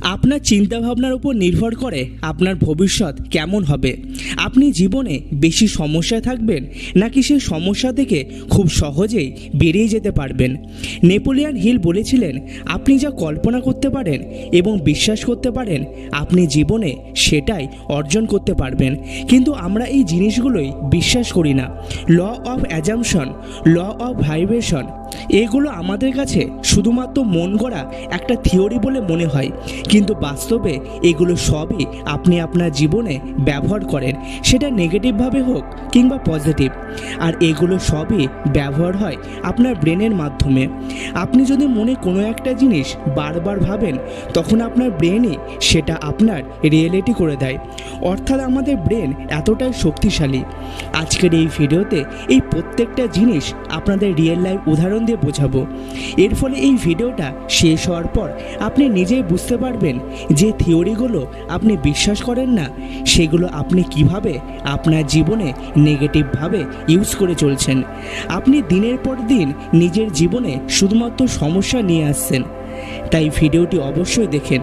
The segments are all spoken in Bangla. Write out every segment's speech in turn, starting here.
আপনার চিন্তাভাবনার উপর নির্ভর করে আপনার ভবিষ্যৎ কেমন হবে। আপনি জীবনে বেশি সমস্যায় থাকবেন নাকি সেই সমস্যা থেকে খুব সহজেই বেরিয়ে যেতে পারবেন? নেপোলিয়ান হিল বলেছিলেন, আপনি যা কল্পনা করতে পারেন এবং বিশ্বাস করতে পারেন, আপনি জীবনে সেটাই অর্জন করতে পারবেন। কিন্তু আমরা এই জিনিসগুলোই বিশ্বাস করি না। Law of assumption, law of vibration এগুলো আমাদের কাছে শুধুমাত্র মন গড়া একটা থিওরি বলে মনে হয়। কিন্তু বাস্তবে এগুলো সবই আপনি আপনার জীবনে ব্যবহার করেন। সেটা নেগেটিভভাবে হোক কিংবা পজিটিভ আর এগুলো সবই ব্যবহার হয় আপনার ব্রেনের মাধ্যমে। আপনি যদি মনে কোনো একটা জিনিস বারবার ভাবেন, তখন আপনার ব্রেনই সেটা আপনার রিয়েলিটি করে দেয়। অর্থাৎ আমাদের ব্রেন এতটাই শক্তিশালী। আজকের এই ভিডিওতে এই প্রত্যেকটা জিনিস আপনাদের রিয়েল লাইফ উদাহরণ দিয়ে বোঝাবো। এর ফলে এই ভিডিওটা শেষ হওয়ার পর আপনি নিজেই বুঝতে পারবেন যে থিওরিগুলো আপনি বিশ্বাস করেন না, সেগুলো আপনি কীভাবে আপনার জীবনে নেগেটিভভাবে ইউজ করে চলছেন। আপনি দিনের পর দিন নিজের জীবনে শুধুমাত্র সমস্যা নিয়ে আসছেন। তাই ভিডিওটি অবশ্যই দেখেন।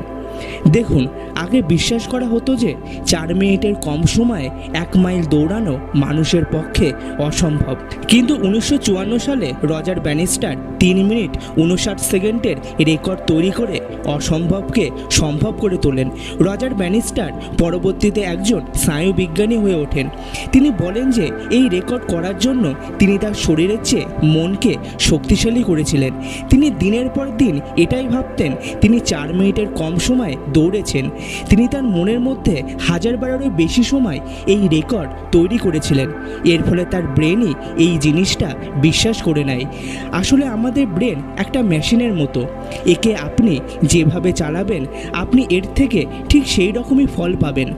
দেখুন, আগে বিশ্বাস করা হতো যে চার মিনিটের কম সময়ে এক মাইল দৌড়ানো মানুষের পক্ষে অসম্ভব। কিন্তু উনিশশো চুয়ান্ন সালে রজার ব্যানিস্টার তিন মিনিট উনষাট সেকেন্ডের রেকর্ড তৈরি করে অসম্ভবকে সম্ভব করে তোলেন। রজার ব্যানিস্টার পরবর্তীতে একজন স্নায়ুবিজ্ঞানী হয়ে ওঠেন। তিনি বলেন যে এই রেকর্ড করার জন্য তিনি তার শরীরের চেয়ে মনকে শক্তিশালী করেছিলেন। তিনি দিনের পর দিন এটাই ভাবতেন, তিনি চার মিনিটের কম সময় দৌড়েছেন। তিনি তার মনের মধ্যে হাজার বারেরও বেশি সময় এই রেকর্ড তৈরি করেছিলেন। এর ফলে তার ব্রেনই এই জিনিসটা বিশ্বাস করে নেয়। আসলে আমাদের ব্রেন একটা মেশিনের মতো। একে আপনি যেভাবে চালাবেন, আপনি এর থেকে ঠিক সেই রকমই ফল পাবেন।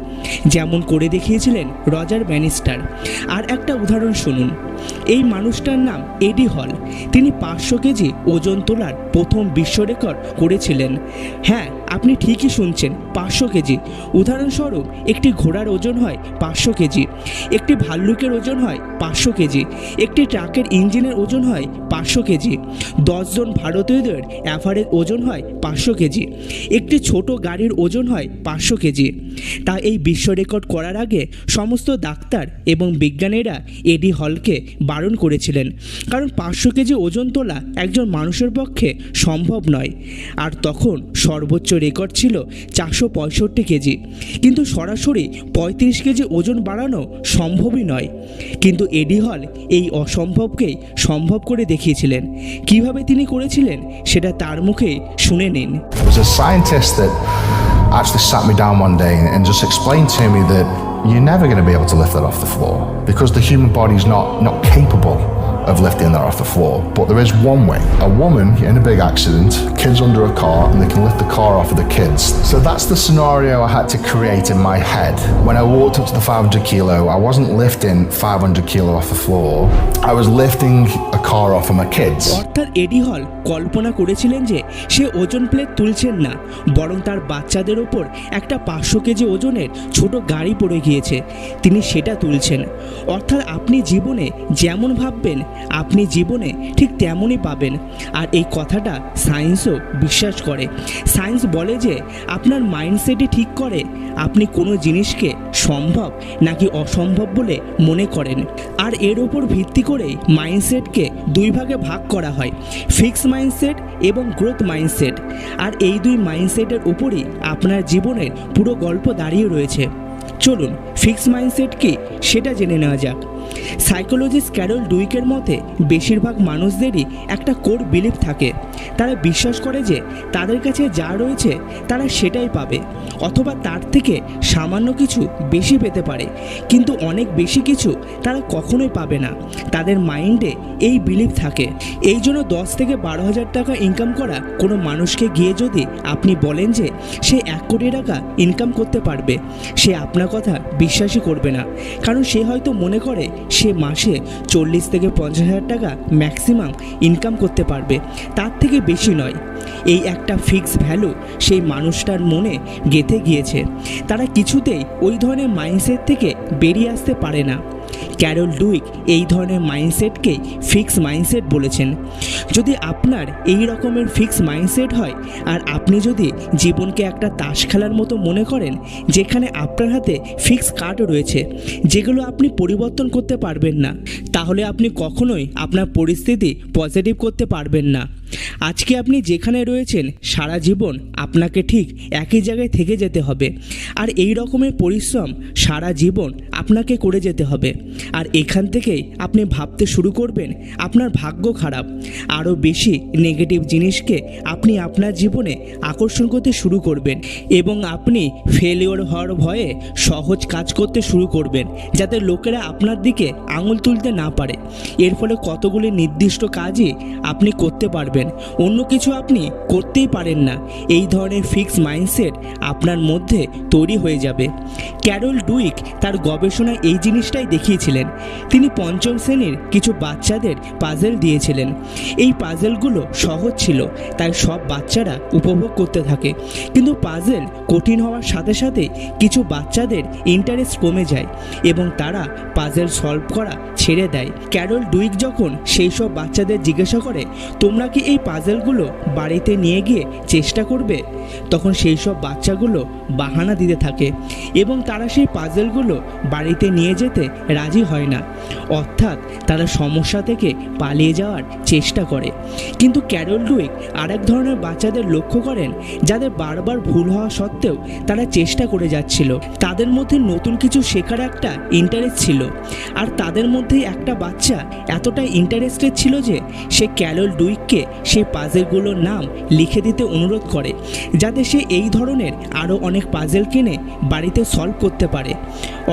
যেমন করে দেখিয়েছিলেন রজার ব্যানিস্টার। আর একটা উদাহরণ শুনুন। এই মানুষটার নাম এডি হল। তিনি পাঁচশো কেজি ওজন তোলার প্রথম বিশ্ব রেকর্ড করেছিলেন। হ্যাঁ আপনি ঠিকই শুনছেন, পাঁচশো কেজি। উদাহরণস্বরূপ, একটি ঘোড়ার ওজন হয় পাঁচশো কেজি, একটি ভাল্লুকের ওজন হয় পাঁচশো কেজি, একটি ট্রাকের ইঞ্জিনের ওজন হয় পাঁচশো কেজি, দশজন ভারতীয়দের অ্যাভারেজ ওজন হয় পাঁচশো কেজি, একটি ছোট গাড়ির ওজন হয় পাঁচশো কেজি। তা এই বিশ্ব রেকর্ড করার আগে সমস্ত ডাক্তার এবং বিজ্ঞানীরা এডি হলকে বারণ করেছিলেন। কারণ পাঁচশো কেজি ওজন তোলা একজন মানুষের পক্ষে সম্ভব নয়। আর তখন সর্বোচ্চ রেকর্ড ছিল চারশো পঁয়ষট্টি কেজি। কিন্তু সরাসরি পঁয়ত্রিশ কেজি ওজন বাড়ানো সম্ভবই নয়। কিন্তু এডি হল এই অসম্ভবকেই সম্ভব করে দেখিয়েছিলেন। কীভাবে তিনি করেছিলেন সেটা তার মুখে শুনে নিন। Actually sat me down one day and just explained to me that you're never going to be able to lift that off the floor because the human body's not not capable of lifting that off the floor. But there is one way. A woman in a big accident, kids under a car, and they can lift the car off of the kids. So that's the scenario I had to create in my head. When I walked up to the 500 kilo, I wasn't lifting 500 kilo off the floor. I was lifting a car off of my kids. অর্থাৎ এডি হল কল্পনা করেছিলেন যে সে ওজন প্লেট তুলছেন না বরং তার বাচ্চাদের ওপর একটা পাঁচশো কেজি ওজনের ছোট গাড়ি পড়ে গিয়েছে তিনি সেটা তুলছেন অর্থাৎ আপনি জীবনে যেমন ভাববেন আপনি জীবনে ঠিক তেমনই পাবেন। আর এই কথাটা সায়েন্সও বিশ্বাস করে। সায়েন্স বলে যে আপনার মাইন্ডসেটই ঠিক করে, আপনি কোনো জিনিসকে সম্ভব নাকি অসম্ভব বলে মনে করেন। আর এর ওপর ভিত্তি করেই মাইন্ডসেটকে দুই ভাগে ভাগ করা হয় ফিক্স মাইন্ডসেট এবং গ্রোথ মাইন্ডসেট। আর এই দুই মাইন্ডসেটের উপরই আপনার জীবনের পুরো গল্প দাঁড়িয়ে রয়েছে। চলুন ফিক্স মাইন্ডসেট কি? সেটা জেনে নেওয়া যাক। সাইকোলজিস্ট ক্যারল ডুইকের মতে, বেশিরভাগ মানুষদেরই একটা কোর বিলিফ থাকে। তারা বিশ্বাস করে যে তাদের কাছে যা রয়েছে, তারা সেটাই পাবে। অথবা তার থেকে সামান্য কিছু বেশি পেতে পারে। কিন্তু অনেক বেশি কিছু তারা কখনোই পাবে না। তাদের মাইন্ডে এই বিলিফ থাকে। এই জন্য দশ থেকে বারো হাজার টাকা ইনকাম করা কোনো মানুষকে গিয়ে যদি আপনি বলেন যে সে এক কোটি টাকা ইনকাম করতে পারবে, সে আপনার কথা বিশ্বাসই করবে না। কারণ সে হয়তো মনে করে সে মাসে চল্লিশ থেকে পঞ্চাশ হাজার টাকা ম্যাক্সিমাম ইনকাম করতে পারবে। তার থেকে বেশি নয়। এই একটা ফিক্স ভ্যালু সেই মানুষটার মনে গেঁথে গিয়েছে। তারা কিছুতেই ওই ধরনের মাইন্ডসেট থেকে বেরিয়ে আসতে পারে না। ক্যারল ডুইক এই ধরনের মাইন্ডসেটকে ফিক্স মাইন্ডসেট বলেছেন। যদি আপনার এই রকমের ফিক্স মাইন্ডসেট হয়, আর আপনি যদি জীবনকে একটা তাস খেলার মতো মনে করেন, যেখানে আপনার হাতে ফিক্স কার্ড রয়েছে, যেগুলো আপনি পরিবর্তন করতে পারবেন না, তাহলে আপনি কখনোই আপনার পরিস্থিতি পজিটিভ করতে পারবেন না। আজকে আপনি যেখানে রয়েছেন, সারা জীবন আপনাকে ঠিক একই জায়গায় থেকে যেতে হবে। আর এই রকমের পরিশ্রম সারা জীবন আপনাকে করে যেতে হবে। আর এখান থেকেই আপনি ভাবতে শুরু করবেন, আপনার ভাগ্য খারাপ। আরও বেশি নেগেটিভ জিনিসকে আপনি আপনার জীবনে আকর্ষণ করতে শুরু করবেন এবং আপনি ফেলিওর হওয়ার ভয়ে সহজ কাজ করতে শুরু করবেন, যাতে লোকেরা আপনার দিকে আঙুল তুলতে না পারে। এর ফলে কতগুলি নির্দিষ্ট কাজই আপনি করতে পারবেন, অন্য কিছু আপনি করতেই পারেন না। এই ধরনের ফিক্স মাইন্ডসেট আপনার মধ্যে তৈরি হয়ে যাবে। ক্যারল ডুইক তার গবেষণায় এই জিনিসটাই দেখিয়েছিলেন। তিনি পঞ্চম শ্রেণির কিছু বাচ্চাদের পাজেল দিয়েছিলেন। এই পাজেলগুলো সহজ ছিল, তাই সব বাচ্চারা উপভোগ করতে থাকে। কিন্তু পাজেল কঠিন হওয়ার সাথে সাথে কিছু বাচ্চাদের ইন্টারেস্ট কমে যায় এবং তারা পাজেল সলভ করা ছেড়ে দেয়। ক্যারল ডুইক যখন সেই সব বাচ্চাদের জিজ্ঞাসা করে, তোমরা কি এই পাজেলগুলো বাড়িতে নিয়ে গিয়ে চেষ্টা করবে? তখন সেই সব বাচ্চাগুলো বাহানা দিতে থাকে এবং তারা সেই পাজেলগুলো বাড়িতে নিয়ে যেতে রাজি হয় না। অর্থাৎ তারা সমস্যা থেকে পালিয়ে যাওয়ার চেষ্টা করে। কিন্তু ক্যারল ডুইক আরেক ধরনের বাচ্চাদের লক্ষ্য করেন, যাদের বারবার ভুল হওয়া সত্ত্বেও তারা চেষ্টা করে যাচ্ছিল। তাদের মধ্যে নতুন কিছু শেখার একটা ইন্টারেস্ট ছিল। আর তাদের মধ্যে একটা বাচ্চা এতটাই ইন্টারেস্টেড ছিল যে সে ক্যারল ডুইককে সেই পাজেলগুলোর নাম লিখে দিতে অনুরোধ করে, যাতে সে এই ধরনের আরও অনেক পাজেল কিনে বাড়িতে সলভ করতে পারে।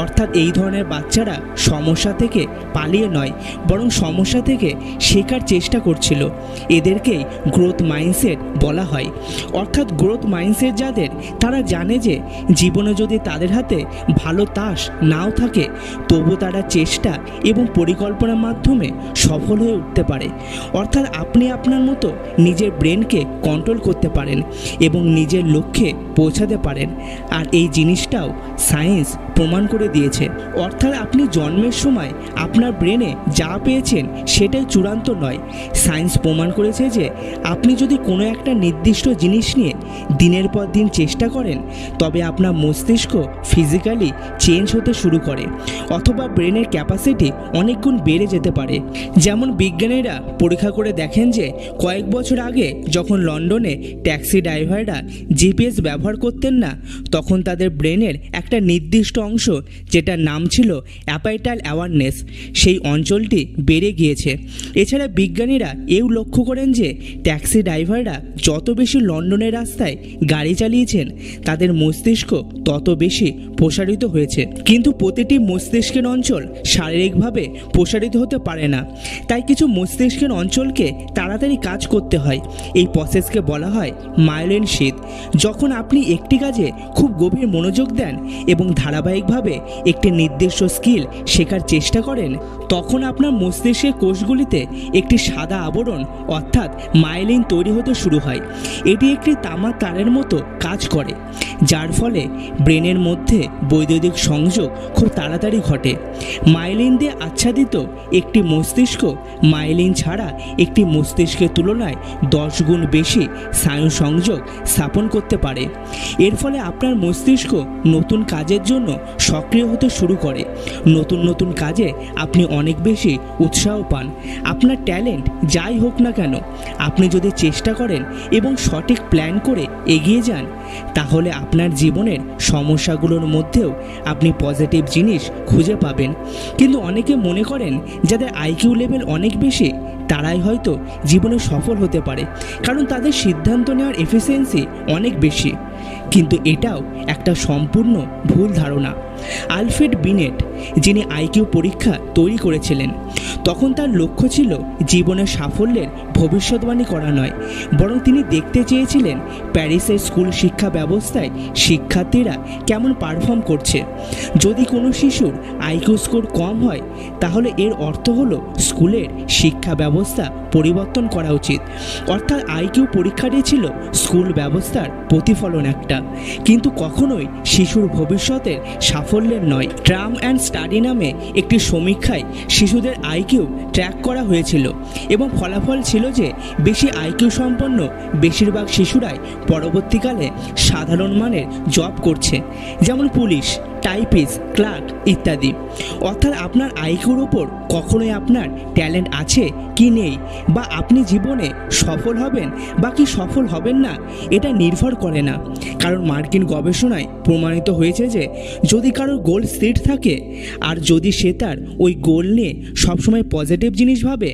অর্থাৎ এই ধরনের বাচ্চারা সমস্যা থেকে পালিয়ে নয়, বরং সমস্যা থেকে শেখার চেষ্টা করছিল। এদেরকেই গ্রোথ মাইন্ডসেট বলা হয়। অর্থাৎ গ্রোথ মাইন্ডসেট যাদের, তারা জানে যে জীবনে যদি তাদের হাতে ভালো তাস নাও থাকে তবু তারা চেষ্টা এবং পরিকল্পনার মাধ্যমে সফল হয়ে উঠতে পারে। অর্থাৎ আপনি আপনার মতো নিজের ব্রেনকে কন্ট্রোল করতে পারেন এবং নিজের লক্ষ্যে পৌঁছাতে পারেন। আর এই জিনিসটাও সায়েন্স প্রমাণ করে দিয়েছে। অর্থাৎ আপনি জন্মের সময় আপনার ব্রেনে যা পেয়েছেন সেটাই চূড়ান্ত নয়। সায়েন্স প্রমাণ করেছে যে আপনি যদি কোনো একটা নির্দিষ্ট জিনিস নিয়ে দিনের পর দিন চেষ্টা করেন, তবে আপনার মস্তিষ্ক ফিজিক্যালি চেঞ্জ হতে শুরু করে, অথবা ব্রেনের ক্যাপাসিটি অনেক গুণ বেড়ে যেতে পারে। যেমন বিজ্ঞানীরা পরীক্ষা করে দেখেন যে কয়েক বছর আগে যখন লন্ডনে ট্যাক্সি ড্রাইভাররা জিপিএস ব্যবহার করতেন না, তখন তাদের ব্রেনের একটা নির্দিষ্ট অংশ যেটার নাম ছিল অ্যাপাইটাল অ্যাওয়ারনেস। সেই অঞ্চলটি বেড়ে গিয়েছে। এছাড়া বিজ্ঞানীরা এও লক্ষ্য করেন যে ট্যাক্সি ড্রাইভাররা যত বেশি লন্ডনের রাস্তায় গাড়ি চালিয়েছেন, তাদের মস্তিষ্ক তত বেশি প্রসারিত হয়েছে। কিন্তু প্রতিটি মস্তিষ্কের অঞ্চল শারীরিকভাবে প্রসারিত হতে পারে না। তাই কিছু মস্তিষ্কের অঞ্চলকে তাড়াতাড়ি কাজ করতে হয়। এই প্রসেসকে বলা হয় মাইলিন শীত। যখন আপনি একটি কাজে খুব গভীর মনোযোগ দেন এবং ধারাবাহিকভাবে একটি নির্দিষ্ট স্কিল শেখার চেষ্টা করেন, তখন আপনার মস্তিষ্কের কোষগুলিতে একটি সাদা আবরণ, অর্থাৎ মাইলিন তৈরি হতে শুরু হয়। এটি একটি তামার তারের মতো কাজ করে, যার ফলে ব্রেনের মধ্যে বৈদ্যুতিক সংযোগ খুব তাড়াতাড়ি ঘটে। মাইলিন দিয়ে আচ্ছাদিত একটি মস্তিষ্ক, মাইলিন ছাড়া একটি মস্তিষ্কের তুলনায় দশ গুণ বেশি স্নায়ু সংযোগ স্থাপন করতে পারে। এর ফলে আপনার মস্তিষ্ক নতুন কাজের জন্য সক্রিয় হতে শুরু করে। নতুন নতুন কাজে আপনি অনেক বেশি উৎসাহ পান। আপনার ট্যালেন্ট যাই হোক না কেন, আপনি যদি চেষ্টা করেন এবং সঠিক প্ল্যান করে এগিয়ে যান, তাহলে আপনার জীবনের সমস্যাগুলোর মধ্যেও আপনি পজিটিভ জিনিস খুঁজে পাবেন। কিন্তু অনেকে মনে করেন, যাদের আইকিউ লেভেল অনেক বেশি, তারাই হয়তো জীবনে সফল হতে পারে। কারণ তাদের সিদ্ধান্ত নেওয়ার এফিসিয়েন্সি অনেক বেশি। কিন্তু এটাও একটা সম্পূর্ণ ভুল ধারণা। আলফ্রেড বিনেট, যিনি আইকিউ পরীক্ষা তৈরি করেছিলেন, তখন তার লক্ষ্য ছিল জীবনের সাফল্যের ভবিষ্যৎবাণী করা নয়, বরং তিনি দেখতে চেয়েছিলেন প্যারিসের স্কুল শিক্ষা ব্যবস্থায় শিক্ষার্থীরা কেমন পারফর্ম করছে। যদি কোনো শিশুর আইকিউ স্কোর কম হয়, তাহলে এর অর্থ হলো স্কুলের শিক্ষা ব্যবস্থা পরিবর্তন করা উচিত। অর্থাৎ আইকিউ পরীক্ষাটি ছিল স্কুল ব্যবস্থার প্রতিফলন একটা। কিন্তু কখনোই শিশুর ভবিষ্যতের সাফল্যের নয়। ট্রাম অ্যান্ড স্টাডি নামে একটি সমীক্ষায় শিশুদের আইকিউ ট্র্যাক করা হয়েছিল এবং ফলাফল ছিল যে বেশি আইকিউ সম্পন্ন বেশিরভাগ শিশুরাই পরবর্তীকালে সাধারণ মানের জব করছে। যেমন পুলিশ টাইপিস ক্লার্ক ইত্যাদি। অর্থাৎ আপনার আইকিউর ওপর কখনোই আপনার ট্যালেন্ট আছে কি নেই বা আপনি জীবনে সফল হবেন বা কি সফল হবেন না, এটা নির্ভর করে না। কারণ মার্কিন গবেষণায় প্রমাণিত হয়েছে যে, যদি কারোর গোল স্থির থাকে আর যদি সে তার ওই গোল নিয়ে সবসময় পজিটিভ জিনিস ভাবে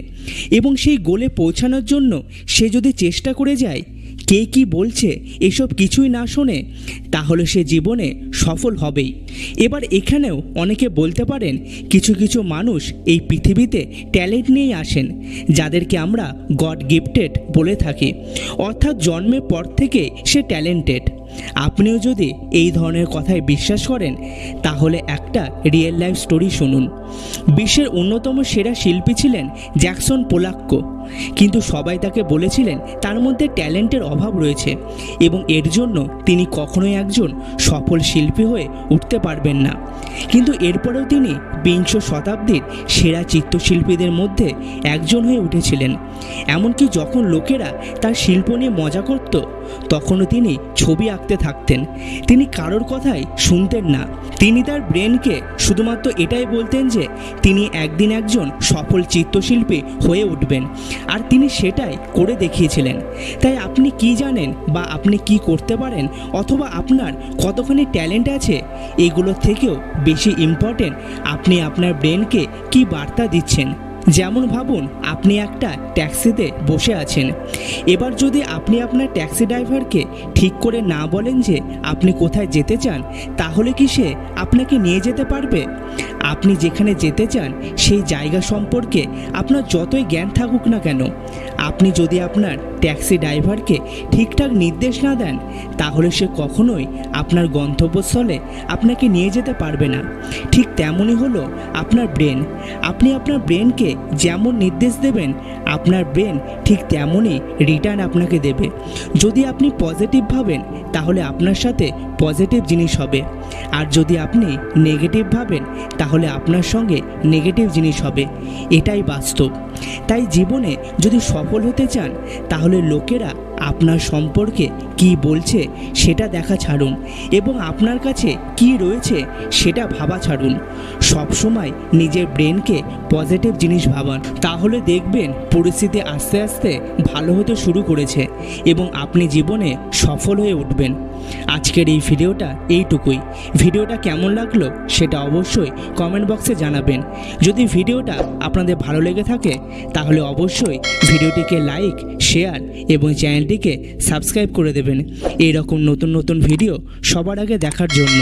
এবং সেই গোলে পৌঁছানোর জন্য সে যদি চেষ্টা করে যায় কে কি বলছে, এসব কিছুই না শোনে তাহলে সে জীবনে সফল হবেই। এবার এখানেও অনেকে বলতে পারেন, কিছু কিছু মানুষ এই পৃথিবীতে ট্যালেন্ট নিয়েই আসেন, যাদেরকে আমরা গড গিফটেড বলে থাকি। অর্থাৎ জন্মের পর থেকে সে ট্যালেন্টেড। আপনিও যদি এই ধরনের কথায় বিশ্বাস করেন, তাহলে একটা রিয়েল লাইফ স্টোরি শুনুন। বিশ্বের অন্যতম সেরা শিল্পী ছিলেন জ্যাকসন পোলাক্কো। কিন্তু সবাই তাকে বলেছিলেন তার মধ্যে ট্যালেন্টের অভাব রয়েছে এবং এর জন্য তিনি কখনোই একজন সফল শিল্পী হয়ে উঠতে পারবেন না। কিন্তু এরপরেও তিনি বিংশ শতাব্দীর সেরা চিত্রশিল্পীদের মধ্যে একজন হয়ে উঠেছিলেন। এমনকি যখন লোকেরা তার শিল্প নিয়ে মজা করত, তখনও তিনি ছবি আঁকতে থাকতেন। তিনি কারোর কথাই শুনতেন না। তিনি তার ব্রেনকে শুধুমাত্র এটাই বলতেন যে, তিনি একদিন একজন সফল চিত্রশিল্পী হয়ে উঠবেন। আর তিনি সেটাই করে দেখিয়েছিলেন। তাই আপনি কি জানেন বা আপনি কি করতে পারেন অথবা আপনার কতখানি ট্যালেন্ট আছে? এগুলোর থেকেও বেশি ইম্পর্টেন্ট আপনি আপনার ব্রেনকে কি বার্তা দিচ্ছেন? যেমন ভাবুন, আপনি একটা ট্যাক্সিতে বসে আছেন। এবার যদি আপনি আপনার ট্যাক্সি ড্রাইভারকে ঠিক করে না বলেন যে আপনি কোথায় যেতে চান, তাহলে কি সে আপনাকে নিয়ে যেতে পারবে? আপনি যেখানে যেতে চান, সেই জায়গা সম্পর্কে আপনার যতই জ্ঞান থাকুক না কেন, আপনি যদি আপনার ট্যাক্সি ড্রাইভারকে ঠিকঠাক নির্দেশ না দেন, তাহলে সে কখনোই আপনার গন্তব্যস্থলে আপনাকে নিয়ে যেতে পারবে না। ঠিক তেমনই হলো আপনার ব্রেন। আপনি আপনার ব্রেনকে যেমন নির্দেশ দেবেন, আপনার ব্রেন ঠিক তেমনই রিটার্ন আপনাকে দেবে। যদি আপনি পজিটিভ ভাবেন তাহলে আপনার সাথে পজিটিভ জিনিস হবে। আর যদি আপনি নেগেটিভ ভাবেন, তাহলে আপনার সঙ্গে নেগেটিভ জিনিস হবে। এটাই বাস্তব। তাই জীবনে যদি সফল হতে চান, তাহলে লোকেরা আপনার সম্পর্কে কি বলছে সেটা দেখা ছাড়ুন এবং আপনার কাছে কি রয়েছে সেটা ভাবা ছাড়ুন। সবসময় নিজের ব্রেনকে পজিটিভ জিনিস ভাবান। তাহলে দেখবেন পরিস্থিতি আস্তে আস্তে ভালো হতে শুরু করেছে এবং আপনি জীবনে সফল হয়ে উঠবেন। আজকের এই ভিডিওটা এইটুকুই। ভিডিওটা কেমন লাগল সেটা অবশ্যই কমেন্ট বক্সে জানাবেন। যদি ভিডিওটা আপনাদের ভালো লেগে থাকে, তাহলে অবশ্যই ভিডিওটিকে লাইক, শেয়ার এবং চ্যানেলটিকে সাবস্ক্রাইব করে দেবেন। এই রকম নতুন নতুন ভিডিও সবার আগে দেখার জন্য।